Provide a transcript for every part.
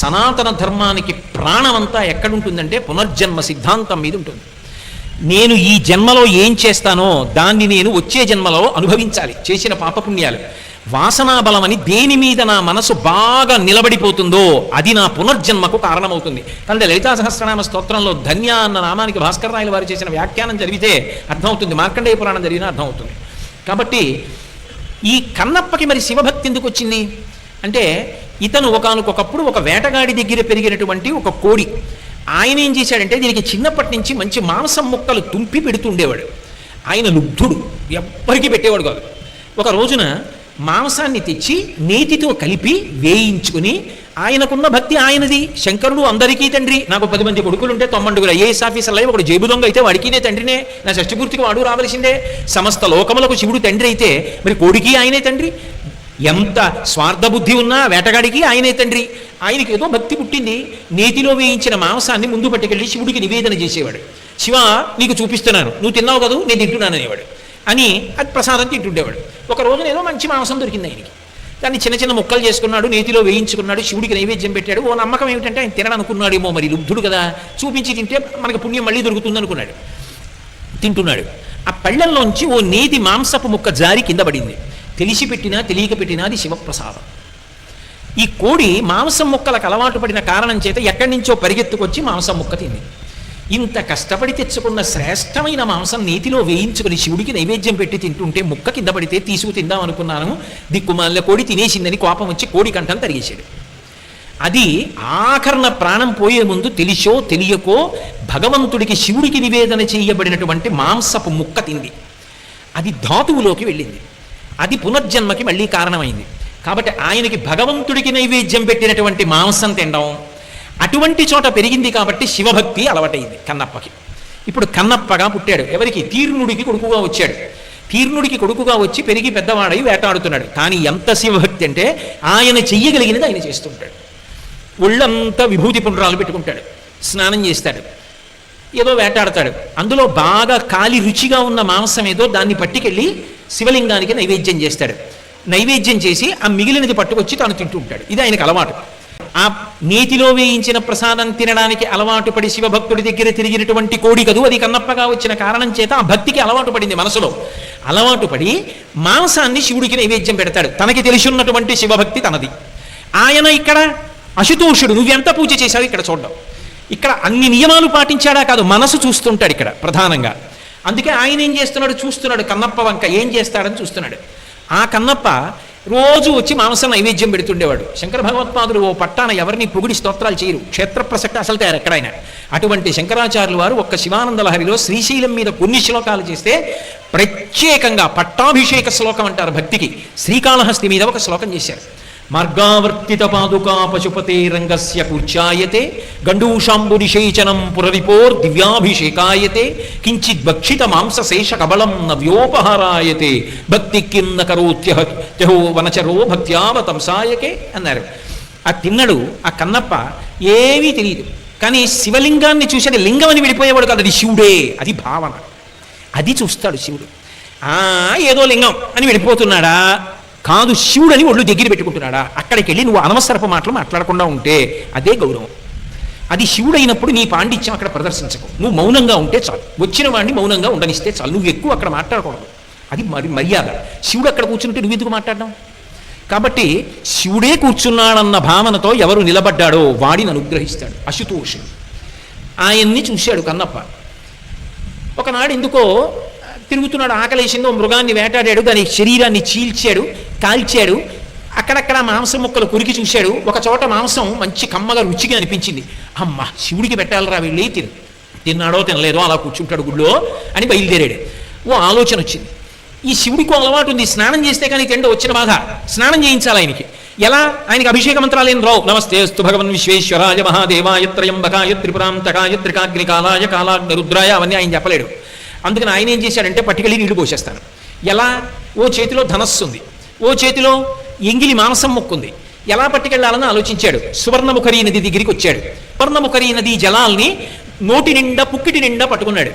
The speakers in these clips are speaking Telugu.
సనాతన ధర్మానికి ప్రాణమంతా ఎక్కడుంటుందంటే పునర్జన్మ సిద్ధాంతం మీద ఉంటుంది. నేను ఈ జన్మలో ఏం చేస్తానో దాన్ని నేను వచ్చే జన్మలో అనుభవించాలి చేసిన పాపపుణ్యాలు. వాసనా బలమని దేని మీద నా మనసు బాగా నిలబడిపోతుందో అది నా పునర్జన్మకు కారణమవుతుంది. అంటే లలితా సహస్రనామ స్తోత్రంలో ధన్య అన్న నామానికి భాస్కర్ రాయల వారు చేసిన వ్యాఖ్యానం జరిగితే అర్థమవుతుంది. మార్కండేయ పురాణం జరిగినా అర్థమవుతుంది. కాబట్టి ఈ కన్నప్పకి మరి శివభక్తి ఎందుకు వచ్చింది? అంటే ఇతను ఒకనకొకప్పుడు ఒక వేటగాడి దగ్గర పెరిగినటువంటి ఒక కోడి. ఆయన ఏం చేశాడంటే దీనికి చిన్నప్పటి నుంచి మంచి మాంసం ముక్కలు తుంపి పెడుతుండేవాడు. ఆయన లుబ్ధుడు ఎవ్వరికీ పెట్టేవాడు కాదు. ఒక రోజున మాంసాన్ని తెచ్చి నేతితో కలిపి వేయించుకుని ఆయనకున్న భక్తి ఆయనది. శంకరుడు అందరికీ తండ్రి. నాకు పది మంది కొడుకులుంటే తొమ్మండుగురు ఐఏఎస్ ఆఫీసర్లు అయ్యి ఒకడు జేబు దొంగ అయితే వాడికినే తండ్రినే. నా షష్టిపూర్తికి వాడు రావలసిందే. సమస్త లోకములకు శివుడు తండ్రి అయితే మరి కోడికి ఆయనే తండ్రి. ఎంత స్వార్థ బుద్ధి ఉన్నా వేటగాడికి ఆయనే తండ్రి. ఆయనకి ఏదో భక్తి పుట్టింది. నేతిలో వేయించిన మాంసాన్ని ముందు పట్టుకెళ్ళి శివుడికి నివేదన చేసేవాడు. శివ నీకు చూపిస్తున్నాను. నువ్వు తిన్నావు కదూ? నేను తింటున్నాను అనేవాడు. అని అది ప్రసాదం తింటుండేవాడు. ఒక రోజున ఏదో మంచి మాంసం దొరికింది ఆయనకి. దాన్ని చిన్న చిన్న ముక్కలు చేసుకున్నాడు నేతిలో వేయించుకున్నాడు శివుడికి నైవేద్యం పెట్టాడు. ఓ నమ్మకం ఏమిటంటే ఆయన తినడనుకున్నాడేమో మరి లుబ్ధుడు కదా. చూపించి తింటే మనకి పుణ్యం మళ్ళీ దొరుకుతుంది అనుకున్నాడు. తింటున్నాడు. ఆ పళ్ళల్లోంచి ఓ నేతి మాంసపు ముక్క జారి కింద పడింది. తెలిసి పెట్టినా తెలియక పెట్టినా అది శివప్రసాదం. ఈ కోడి మాంసం ముక్కలకు అలవాటు పడిన కారణం చేత ఎక్కడి నుంచో పరిగెత్తుకొచ్చి మాంసం ముక్క తింది. ఇంత కష్టపడి తెచ్చుకున్న శ్రేష్టమైన మాంసం నీతిలో వేయించుకుని శివుడికి నైవేద్యం పెట్టి తింటుంటే ముక్క కింద పడితే తీసుకు తిందాం అనుకున్నాను. దిక్కుమాలిన కోడి తినేసిందని కోపం వచ్చి కోడి కంఠం తరిగేశాడు. అది ఆఖరణ ప్రాణం పోయే ముందు తెలిసో తెలియకో భగవంతుడికి శివుడికి నివేదన చేయబడినటువంటి మాంసపు ముక్క తింది. అది ధాతువులోకి వెళ్ళింది. అది పునర్జన్మకి మళ్ళీ కారణమైంది. కాబట్టి ఆయనకి భగవంతుడికి నైవేద్యం పెట్టినటువంటి మాంసం తినడం అటువంటి చోట పెరిగింది కాబట్టి శివభక్తి అలవాటైంది కన్నప్పకి. ఇప్పుడు కన్నప్పగా పుట్టాడు. ఎవరికి? తీర్ణుడికి కొడుకుగా వచ్చాడు. తీర్ణుడికి కొడుకుగా వచ్చి పెరిగి పెద్దవాడై వేటాడుతున్నాడు. కానీ ఎంత శివభక్తి అంటే ఆయన చెయ్యగలిగినది ఆయన చేస్తుంటాడు. ఒళ్ళంతా విభూతి పునరాలు పెట్టుకుంటాడు. స్నానం చేస్తాడు. ఏదో వేటాడతాడు. అందులో బాగా కాలి రుచిగా ఉన్న మాంసం ఏదో దాన్ని పట్టుకెళ్ళి శివలింగానికి నైవేద్యం చేస్తాడు. నైవేద్యం చేసి ఆ మిగిలినది పట్టుకొచ్చి తాను తింటూ ఉంటాడు. ఇది ఆయనకు అలవాటు. ఆ నేతిలో వేయించిన ప్రసాదం తినడానికి అలవాటు పడి శివభక్తుడి దగ్గర తిరిగినటువంటి కోడి కదూ అది కన్నప్పగా వచ్చిన కారణం చేత ఆ భక్తికి అలవాటు పడింది మనసులో. అలవాటు పడి మాంసాన్ని శివుడికి నైవేద్యం పెడతాడు. తనకి తెలిసి ఉన్నటువంటి శివభక్తి తనది. ఆయన ఇక్కడ అశుతోషుడు. నువ్వెంత పూజ చేశావు ఇక్కడ చూడడం. ఇక్కడ అన్ని నియమాలు పాటించాడా కాదు మనసు చూస్తుంటాడు ఇక్కడ ప్రధానంగా. అందుకే ఆయన ఏం చేస్తున్నాడు చూస్తున్నాడు కన్నప్ప వంక ఏం చేస్తాడని చూస్తున్నాడు. ఆ కన్నప్ప రోజు వచ్చి మాంసం నైవేద్యం పెడుతుండేవాడు. శంకర భగవత్పాదులు ఓ పట్టాన ఎవరిని పొగిడి స్తోత్రాలు చేయరు. క్షేత్ర ప్రసక్తి అసలు తయారు ఎక్కడైనా అటువంటి శంకరాచార్యులు వారు ఒక్క శివానంద లహరిలో శ్రీశైలం మీద కొన్ని శ్లోకాలు చేస్తే ప్రత్యేకంగా పట్టాభిషేక శ్లోకం అంటారు భక్తికి. శ్రీకాళహస్తి మీద ఒక శ్లోకం చేశారు. మార్గావర్తిత పాదుకా పశుపతే రంగస్య కూర్చాయతే గండూషాంబునిషేచనం పురరిపోర్ దివ్యాభిషేకాయతే కించిద్ భక్షిత మాంసశేష కబలం నవ్యోపహారాయతే భక్తి కింద కరోత్యహో వనచరో భక్త్యావతంసాయకే అన్నారు. ఆ తిన్నడు ఆ కన్నప్ప ఏమీ తెలియదు కానీ శివలింగాన్ని చూసేది లింగం అని విడిపోయేవాడు కాదు అది శివుడే అది భావన. అది చూస్తాడు శివుడు. ఆ ఏదో లింగం అని విడిపోతున్నాడా? కాదు శివుడని ఒళ్ళు దగ్గర పెట్టుకుంటున్నాడా? అక్కడికి వెళ్ళి నువ్వు అనవసరపు మాటలు మాట్లాడకుండా ఉంటే అదే గౌరవం. అది శివుడైనప్పుడు నీ పాండిత్యం అక్కడ ప్రదర్శించకు. నువ్వు మౌనంగా ఉంటే చాలు. వచ్చిన వాడిని మౌనంగా ఉండనిస్తే చాలు. నువ్వు ఎక్కువ అక్కడ మాట్లాడకూడదు. అది మరి మర్యాద. శివుడు అక్కడ కూర్చుంటే నువ్వు ఎందుకు మాట్లాడడం? కాబట్టి శివుడే కూర్చున్నాడన్న భావనతో ఎవరు నిలబడ్డాడో వాడిని అనుగ్రహిస్తాడు. అశుతోషుడు. ఆయన్ని చూశాడు కన్నప్ప. ఒకనాడు ఎందుకో తిరుగుతున్నాడు ఆకలేసిందో మృగాన్ని వేటాడాడు దాని శరీరాన్ని చీల్చాడు. కాల్చాడు. అక్కడక్కడ మాంసం ముక్కలు కురికి చూశాడు. ఒక చోట మాంసం మంచి కమ్మగా రుచిగా అనిపించింది. అమ్మ శివుడికి పెట్టాలరా వెళ్ళి? తిను. తిన్నాడో తినలేదో అలా కూర్చుంటాడు గుళ్ళో అని బయలుదేరాడు. ఓ ఆలోచన వచ్చింది. ఈ శివుడికి అలవాటు ఉంది. స్నానం చేస్తే కానీ తిండి వచ్చిన బాధ. స్నానం చేయించాలి ఆయనకి. ఎలా? ఆయనకి అభిషేక మంత్రాలు ఏం రావు. నమస్తే అస్తు భగవన్ విశ్వేశ్వరాయ మహాదేవాయ త్రయంబకాయ త్రిపురాంతకాయ త్రికాగ్నికాలాయ కాలాగ్ని రుద్రాయ అవన్నీ ఆయన చెప్పలేడు. అందుకని ఆయన ఏం చేశాడంటే పట్టుకెళ్ళి నీళ్ళు పోసేస్తాను. ఎలా? ఓ చేతిలో ధనస్సు ఉంది. ఓ చేతిలో ఎంగిలి మాంసం మొక్కుంది. ఎలా పట్టుకెళ్ళాలని ఆలోచించాడు. సువర్ణముఖరీ నది దగ్గరికి వచ్చాడు. సువర్ణముఖరీ నది జలాల్ని నోటి నిండా పుక్కిటి నిండా పట్టుకున్నాడు.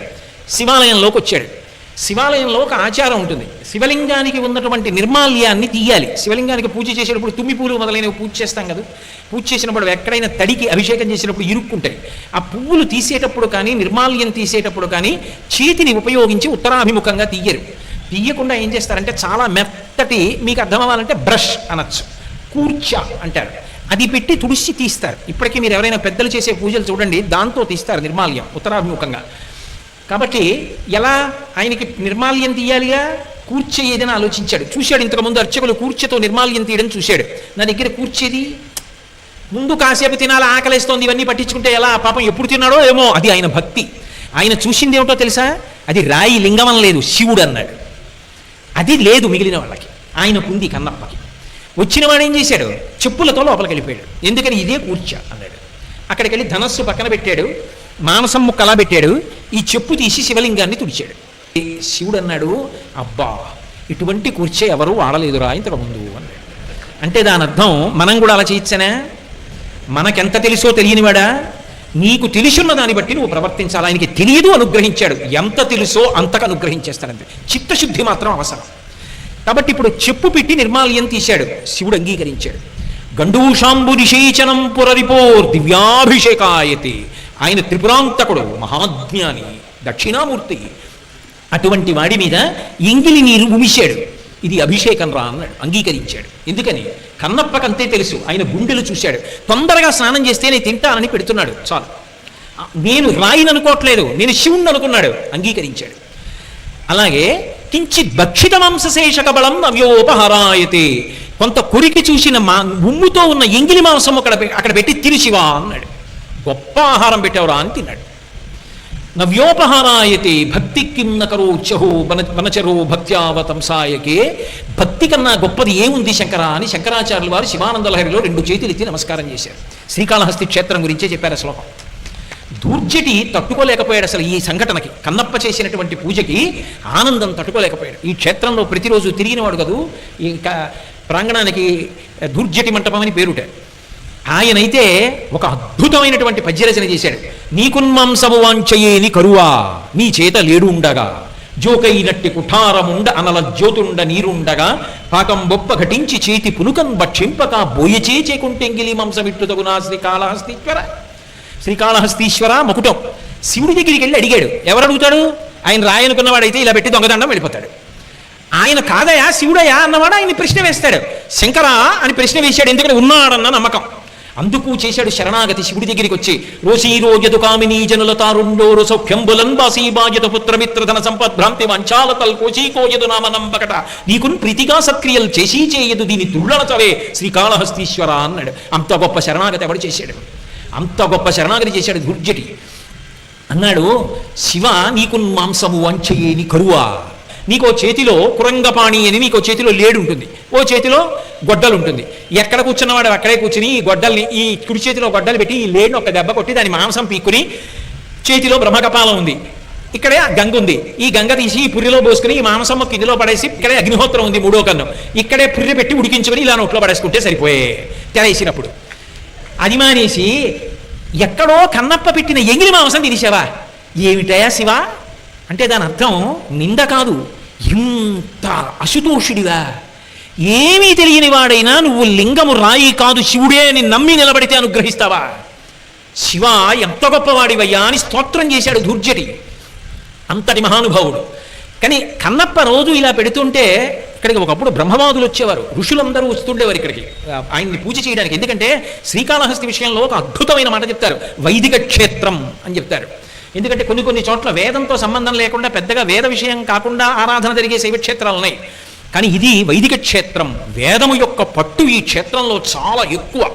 శివాలయంలోకి వచ్చాడు. శివాలయంలో ఒక ఆచారం ఉంటుంది. శివలింగానికి ఉన్నటువంటి నిర్మాల్యాన్ని తీయాలి. శివలింగానికి పూజ చేసేటప్పుడు తుమ్మి పూలు మొదలైనవి పూజ చేస్తాం కదా. పూజ చేసినప్పుడు ఎక్కడైనా తడికి అభిషేకం చేసినప్పుడు ఇరుక్కుంటాయి. ఆ పువ్వులు తీసేటప్పుడు కానీ నిర్మాల్యం తీసేటప్పుడు కానీ చేతిని ఉపయోగించి ఉత్తరాభిముఖంగా తీయరు. తీయకుండా ఏం చేస్తారంటే చాలా మెత్తటి మీకు అర్థమవ్వాలంటే బ్రష్ అనొచ్చు. కూర్చ అంటారు. అది పెట్టి తుడిచి తీస్తారు. ఇప్పటికీ మీరు ఎవరైనా పెద్దలు చేసే పూజలు చూడండి దాంతో తీస్తారు నిర్మాల్యం ఉత్తరాభిముఖంగా. కాబట్టి ఎలా? ఆయనకి నిర్మాల్యం తీయాలిగా? కూర్చే ఏదైనా ఆలోచించాడు. చూశాడు ఇంతకుముందు అర్చకులు కూర్చతో నిర్మాల్యం తీయడం చూశాడు. నా దగ్గర కూర్చేది? ముందు కాసేపు తినాలి? ఆకలిస్తోంది ఇవన్నీ పట్టించుకుంటే ఎలా? పాపం ఎప్పుడు తిన్నాడో ఏమో? అది ఆయన భక్తి. ఆయన చూసింది ఏమిటో తెలుసా? అది రాయి లింగమం లేదు శివుడు అన్నాడు. అది లేదు మిగిలిన వాళ్ళకి. ఆయనకుంది కన్నప్పకి. వచ్చిన వాడు ఏం చేశాడు? చెప్పులతో లోపలికి వెళ్ళిపోయాడు. ఎందుకని? ఇదే కూర్చ అన్నాడు. అక్కడికి వెళ్ళి ధనస్సు పక్కన పెట్టాడు. మానసం ముక్క అలా పెట్టాడు. ఈ చెప్పు తీసి శివలింగాన్ని తుడిచాడు. ఈ శివుడు అన్నాడు అబ్బా ఇటువంటి కూర్చే ఎవరూ వాడలేదురా ఇంతకు ముందు అన్నాడు. అంటే దాని అర్థం మనం కూడా అలా చేయొచ్చనా మనకెంత తెలుసో తెలియనివాడా? నీకు తెలిసున్న దాన్ని బట్టి నువ్వు ప్రవర్తించాలి. ఆయనకి తెలియదు అనుగ్రహించాడు. ఎంత తెలుసో అంతకు అనుగ్రహించేస్తాడంతే. చిత్తశుద్ధి మాత్రం అవసరం. కాబట్టి ఇప్పుడు చెప్పు పెట్టి నిర్మాల్యం తీశాడు. శివుడు అంగీకరించాడు. గండూషాంబు నిషేచనం పురరిపోర్ దివ్యాభిషేకాయతి. ఆయన త్రిపురాంతకుడు మహాజ్ఞాని దక్షిణామూర్తి. అటువంటి వాడి మీద ఎంగిలి నీరు ఉమిశాడు. ఇది అభిషేకం రా అన్నాడు అంగీకరించాడు. ఎందుకని? కన్నప్పకంతే తెలుసు. ఆయన గుండెలు చూశాడు. తొందరగా స్నానం చేస్తే నేను తింటానని పెడుతున్నాడు. చాలు. నేను రాయిని అనుకోవట్లేదు. నేను శివుణ్ణి అనుకున్నాడు. అంగీకరించాడు. అలాగే కించిత్ భక్షిత మాంసశేషక బలం నవ్యోపహరాయతే కొంత కొరికి చూసిన మా ఉమ్ముతో ఉన్న ఎంగిలి మాంసం అక్కడ అక్కడ పెట్టి తిరిచివా అన్నాడు. గొప్ప ఆహారం పెట్టేవరా అని తిన్నాడు. నవ్యోపహారాయతే భక్తి కిన్న కరోచహో వన వనచరో భక్త్యావతంసాయకే భక్తి కన్నా గొప్పది ఏముంది శంకర అని శంకరాచార్యుల వారు శివానంద లహరిలో రెండు చేతులు ఎత్తి నమస్కారం చేశారు. శ్రీకాళహస్తి క్షేత్రం గురించే చెప్పారు శ్లోకం దూర్జటి తట్టుకోలేకపోయాడు అసలు ఈ సంఘటనకి. కన్నప్ప చేసినటువంటి పూజకి ఆనందం తట్టుకోలేకపోయాడు. ఈ క్షేత్రంలో ప్రతిరోజు తిరిగినవాడు కదూ ఈ ప్రాంగణానికి దూర్జటి మంటపం అని పేరుట. ఆయనైతే ఒక అద్భుతమైనటువంటి పద్యరచన చేశాడు. నీకున్మాంసము వాంచయేని కరువా నీ చేత లేడు ఉండగా జోకైనట్టి కుఠారముండ అనల జ్యోతుండ నీరుండగా. పాకం బొప్ప ఘటించి చేతి పునుకం భక్షింపక బోయచే చేకుంటెంగిలి మాంసమిట్టు తగునా శ్రీకాళహస్తీశ్వర శ్రీకాళహస్తీశ్వర మకుటం. శివుడి దగ్గరికి వెళ్ళి అడిగాడు ఎవరు అడుగుతాడు ఆయన రాయనుకున్నవాడైతే ఇలా పెట్టి దొంగదండం వెళ్ళిపోతాడు. ఆయన కాదయా? శివుడయా? అన్నవాడు ఆయన ప్రశ్న వేస్తాడు. శంకరా అని ప్రశ్న వేశాడు ఎందుకంటే ఉన్నాడన్న నమ్మకం. అందుకు చేశాడు శరణాగతి శివుడి దగ్గరికి వచ్చి రోషీరోజదు కామినీ జనుల తారుండోరు సౌఖ్యంబులన్ బాసీబాజత పుత్రమిత్ర ధన సంపద్ భ్రాంతి వంచాల తల్కోచీకోయదు నామ నంబకట. నీకును ప్రీతిగా సత్క్రియలు చేసి చేయదు దీని తుళ్ళనచవే శ్రీకాళహస్తీశ్వర అన్నాడు. అంత గొప్ప శరణాగతి ఎవడు చేశాడు? అంత గొప్ప శరణాగతి చేశాడు దుర్జటి. అన్నాడు శివ నీకు మాంసము వంచయేని కరువా? నీకో చేతిలో కురంగపాణి అని నీకో చేతిలో లేడు ఉంటుంది. ఓ చేతిలో గొడ్డలు ఉంటుంది. ఎక్కడ కూర్చున్నవాడు అక్కడే కూర్చుని ఈ గొడ్డల్ని ఈ కుడి చేతిలో గొడ్డలు పెట్టి ఈ లేడుని ఒక దెబ్బ కొట్టి దాని మాంసం పీక్కుని చేతిలో బ్రహ్మకపాలం ఉంది. ఇక్కడే గంగ ఉంది. ఈ గంగ తీసి ఈ పుర్రిలో పోసుకుని ఈ మాంసం ఒక కిందిలో పడేసి ఇక్కడే అగ్నిహోత్రం ఉంది మూడో కన్ను. ఇక్కడే పుర్రె పెట్టి ఉడికించుకొని ఇలా నోట్లో పడేసుకుంటే సరిపోయే. తెరేసినప్పుడు అది మానేసి ఎక్కడో కన్నప్ప పెట్టిన ఎంగిలి మాంసం తినేసావా? ఏమిటయా శివా? అంటే దాని అర్థం నింద కాదు. ఇంత అశుతోషుడివా ఏమీ తెలియని వాడైనా నువ్వు లింగము రాయి కాదు శివుడే అని నమ్మి నిలబడితే అనుగ్రహిస్తావా? శివ ఎంత గొప్పవాడివయ్యా అని స్తోత్రం చేశాడు దుర్జటి. అంతటి మహానుభావుడు. కానీ కన్నప్ప రోజు ఇలా పెడుతుంటే ఇక్కడికి ఒకప్పుడు బ్రహ్మవాదులు వచ్చేవారు. ఋషులందరూ వస్తుండేవారు ఇక్కడికి. ఆయన్ని పూజ చేయడానికి. ఎందుకంటే శ్రీకాళహస్తి విషయంలో ఒక అద్భుతమైన మాట చెప్తారు. వైదిక క్షేత్రం అని చెప్తారు. ఎందుకంటే కొన్ని కొన్ని చోట్ల వేదంతో సంబంధం లేకుండా పెద్దగా వేద విషయం కాకుండా ఆరాధన జరిగే శైవక్షేత్రాలు ఉన్నాయి. కానీ ఇది వైదిక క్షేత్రం. వేదము యొక్క పట్టు ఈ క్షేత్రంలో చాలా ఎక్కువ.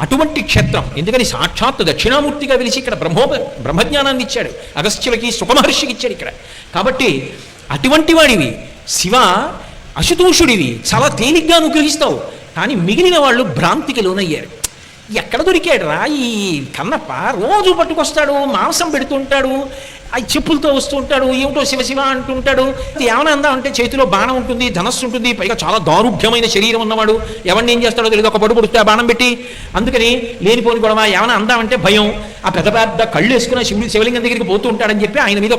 అటువంటి క్షేత్రం. ఎందుకని సాక్షాత్తు దక్షిణామూర్తిగా పిలిచి ఇక్కడ బ్రహ్మో బ్రహ్మజ్ఞానాన్ని ఇచ్చాడు. అగస్త్యులకి సుఖమహర్షికి ఇచ్చాడు ఇక్కడ. కాబట్టి అటువంటి వాడివి. శివ అశుతోషుడివి. చాలా తేలిగ్గా అనుగ్రహిస్తావు. కానీ మిగిలిన వాళ్ళు భ్రాంతికి లోనయ్యారు. ఎక్కడ దొరికాడు రా ఈ కన్నప్ప? రోజు పట్టుకొస్తాడు మాంసం పెడుతుంటాడు ఆ చెప్పులతో వస్తుంటాడు ఏమిటో శివ అంటుంటాడు. ఏమైనా అందా అంటే చేతిలో బాణం ఉంటుంది ధనస్సు ఉంటుంది పైగా చాలా దారుఢ్యమైన శరీరం ఉన్నవాడు. ఎవరిని ఏం చేస్తాడో తెలియదు ఒక పడు పుడుస్తే బాణం పెట్టి. అందుకని లేనిపోని గొడవ ఏమైనా అందామంటే భయం. ఆ పెద్ద పెద్ద కళ్ళు వేసుకున్న శివుడు శివలింగం దగ్గరికి పోతూ ఉంటాడని చెప్పి ఆయన మీద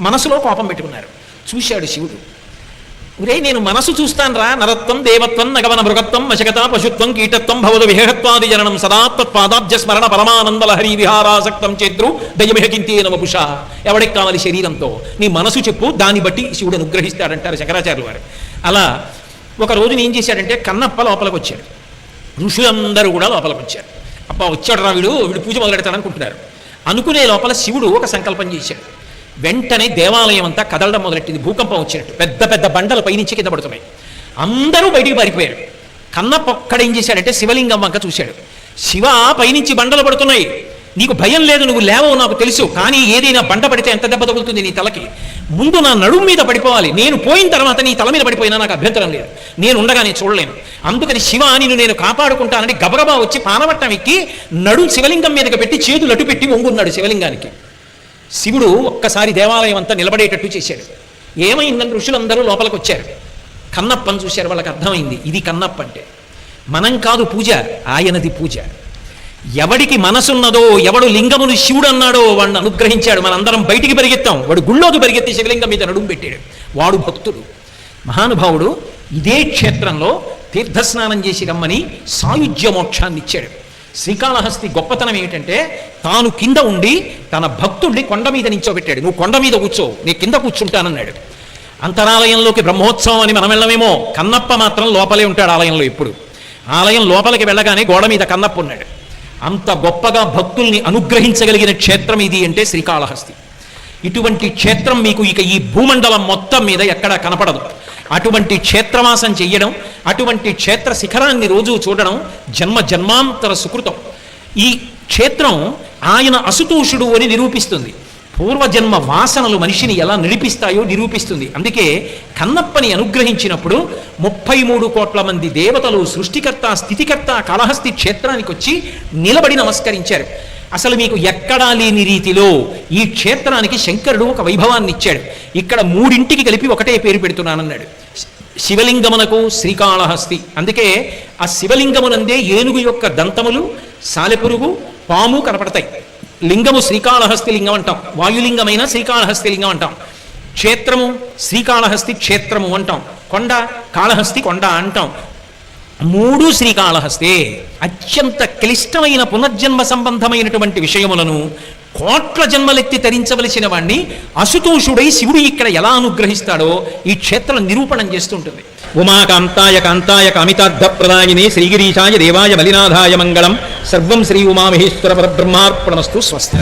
మనసులో కోపం పెట్టుకున్నారు. చూశాడు శివుడు. ఒరే నేను మనసు చూస్తాను రా నరత్వం దేవత్వం నగవన మృగత్వం వశగత పశుత్వం కీటత్వం భవద విహత్వాది జననం సదాత్వత్పాదాబ్జ స్మరణ పరమానంద లహరి విహారాసక్తం చేద్రు. దయమిహకింతే నవపుష ఎవడికి కావాలి శరీరంతో? నీ మనసు చెప్పు దాన్ని బట్టి శివుడు అనుగ్రహిస్తాడంటారు శంకరాచార్యులు వారు. అలా ఒక రోజున ఏం చేశాడంటే కన్నప్ప లోపలికి వచ్చాడు ఋషులందరూ కూడా లోపలికి వచ్చారు అబ్బా వచ్చాడు రా వీడు. వీడు పూజ మొదలెడతాడు అనుకుంటున్నారు. అనుకునే లోపల శివుడు ఒక సంకల్పం చేశాడు. వెంటనే దేవాలయం అంతా కదలడం మొదలెట్టింది. భూకంపం వచ్చినట్టు. పెద్ద పెద్ద బండలు పైనుంచి కింద పడుతున్నాయి. అందరూ బయటికి పారిపోయారు. కన్నప్ప ఒక్కడ ఏం చేశాడంటే శివలింగం వంక చూశాడు. శివ పైనుంచి బండలు పడుతున్నాయి. నీకు భయం లేదు నువ్వు లేవవు నాకు తెలుసు. కానీ ఏదైనా బండ పడితే ఎంత దెబ్బ తగులుతుంది నీ తలకి? ముందు నా నడుము మీద పడిపోవాలి. నేను పోయిన తర్వాత నీ తల మీద పడిపోయినా నాకు అభ్యంతరం లేదు. నేను ఉండగా నేను చూడలేను. అందుకని శివ నిన్ను నేను కాపాడుకుంటానని గబగబా వచ్చి పానవట్టం ఎక్కి నడుం శివలింగం మీదకి పెట్టి చేతులు అటు పెట్టి వంగున్నాడు శివలింగానికి. శివుడు ఒక్కసారి దేవాలయం అంతా నిలబడేటట్టు చేశాడు. ఏమైందని ఋషులందరూ లోపలికి వచ్చారు కన్నప్పని చూశారు వాళ్ళకి అర్థమైంది ఇది కన్నప్ప అంటే. మనం కాదు పూజ ఆయనది పూజ. ఎవడికి మనసున్నదో ఎవడు లింగమును శివుడు అన్నాడో వాడిని అనుగ్రహించాడు. మనందరం బయటికి పరిగెత్తాం. వాడు గుళ్ళోకి పరిగెత్తి శివలింగం మీద నడుము పెట్టాడు. వాడు భక్తుడు. మహానుభావుడు ఇదే క్షేత్రంలో తీర్థస్నానం చేసి రమ్మని సాయుధ్య మోక్షాన్ని ఇచ్చాడు శ్రీకాళహస్తి గొప్పతనం ఏమిటంటే తాను కింద ఉండి తన భక్తుడిని కొండ మీద నించోబెట్టాడు. నువ్వు కొండ మీద కూర్చో నీ కింద కూర్చుంటానన్నాడు. అంతరాలయంలోకి బ్రహ్మోత్సవం అని మనం వెళ్ళమేమో? కన్నప్ప మాత్రం లోపలే ఉంటాడు ఆలయంలో ఎప్పుడు. ఆలయం లోపలికి వెళ్ళగానే గోడ మీద కన్నప్ప ఉన్నాడు. అంత గొప్పగా భక్తుల్ని అనుగ్రహించగలిగిన క్షేత్రం ఇది అంటే శ్రీకాళహస్తి. ఇటువంటి క్షేత్రం మీకు ఇక ఈ భూమండలం మొత్తం మీద ఎక్కడా కనపడదు. అటువంటి క్షేత్రవాసం చెయ్యడం అటువంటి క్షేత్ర శిఖరాన్ని రోజు చూడడం జన్మ జన్మాంతర సుకృతం. ఈ క్షేత్రం ఆయన అసుతోషుడు అని నిరూపిస్తుంది. పూర్వజన్మ వాసనలు మనిషిని ఎలా నడిపిస్తాయో నిరూపిస్తుంది. అందుకే కన్నప్పని అనుగ్రహించినప్పుడు ముప్పై మూడు కోట్ల మంది దేవతలు సృష్టికర్త స్థితికర్త కాళహస్తి క్షేత్రానికి వచ్చి నిలబడి నమస్కరించారు. అసలు మీకు ఎక్కడా లేని రీతిలో ఈ క్షేత్రానికి శంకరుడు ఒక వైభవాన్ని ఇచ్చాడు. ఇక్కడ మూడింటికి కలిపి ఒకటే పేరు పెడుతున్నానన్నాడు. శివలింగమునకు శ్రీకాళహస్తి. అందుకే ఆ శివలింగమునందే ఏనుగు యొక్క దంతములు సాలెపురుగు పాము కనపడతాయి. లింగము శ్రీకాళహస్తి లింగం అంటాం. వాయులింగమైన శ్రీకాళహస్తి లింగం అంటాం. క్షేత్రము శ్రీకాళహస్తి క్షేత్రము అంటాం. కొండ కాళహస్తి కొండ అంటాం. మూడు శ్రీకాళహస్తే. అత్యంత క్లిష్టమైన పునర్జన్మ సంబంధమైనటువంటి విషయములను కోట్ల జన్మలెత్తి తరించవలసిన వాణ్ణి అసుతోషుడై శివుడు ఇక్కడ ఎలా అనుగ్రహిస్తాడో ఈ క్షేత్రం నిరూపణం చేస్తుంటుంది. ఉమాకాంతాయ కాంతాయ కామితార్థ ప్రదాయిని శ్రీగిరీశాయ దేవాయ మలినాథాయ మంగళం. సర్వం శ్రీ ఉమామహేశ్వర పరబ్రహ్మార్పణమస్తు స్వస్తి.